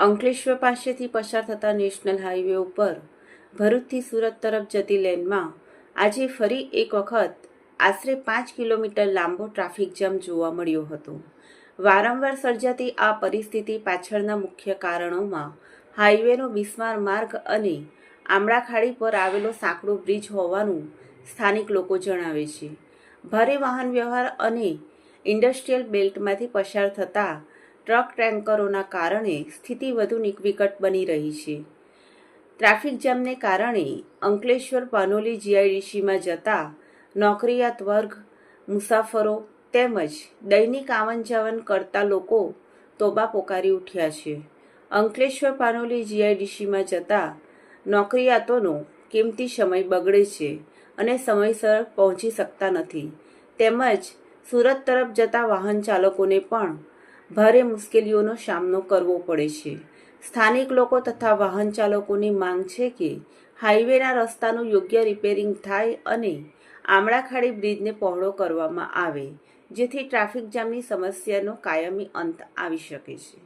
અંકલેશ્વર પાસેથી પસાર થતા નેશનલ હાઈવે ઉપર ભરૂચથી સુરત તરફ જતી લેનમાં આજે ફરી એક વખત આશરે પાંચ કિલોમીટર લાંબો ટ્રાફિક જામ જોવા મળ્યો હતો. વારંવાર સર્જાતી આ પરિસ્થિતિ પાછળના મુખ્ય કારણોમાં હાઈવેનો બિસ્માર માર્ગ અને આમળાખાડી પર આવેલો સાંકડો બ્રિજ હોવાનું સ્થાનિક લોકો જણાવે છે. ભારે વાહન વ્યવહાર અને ઇન્ડસ્ટ્રીયલ બેલ્ટમાંથી પસાર થતા ટ્રક ટેન્કરોના કારણે સ્થિતિ વધુ વિકટ બની રહી છે. ટ્રાફિક જામને કારણે અંકલેશ્વર, પાનોલી, જીઆઈડીસીમાં જતા નોકરિયાત વર્ગ, મુસાફરો તેમજ દૈનિક આવન જાવન કરતા લોકો તોબા પોકારી ઉઠ્યા છે. અંકલેશ્વર, પાનોલી, જીઆઈડીસીમાં જતા નોકરિયાતોનો કિંમતી સમય બગડે છે અને સમયસર પહોંચી શકતા નથી. તેમજ સુરત તરફ જતા વાહન ચાલકોને પણ ભારે મુશ્કેલીઓનો સામનો કરવો પડે છે. સ્થાનિક લોકો તથા વાહન ચાલકોની માંગ છે કે હાઈવેના રસ્તાનું યોગ્ય રિપેરિંગ થાય અને આમળાખાડી બ્રિજને પહોળો કરવામાં આવે, જેથી ટ્રાફિક જામની સમસ્યાનો કાયમી અંત આવી શકે છે.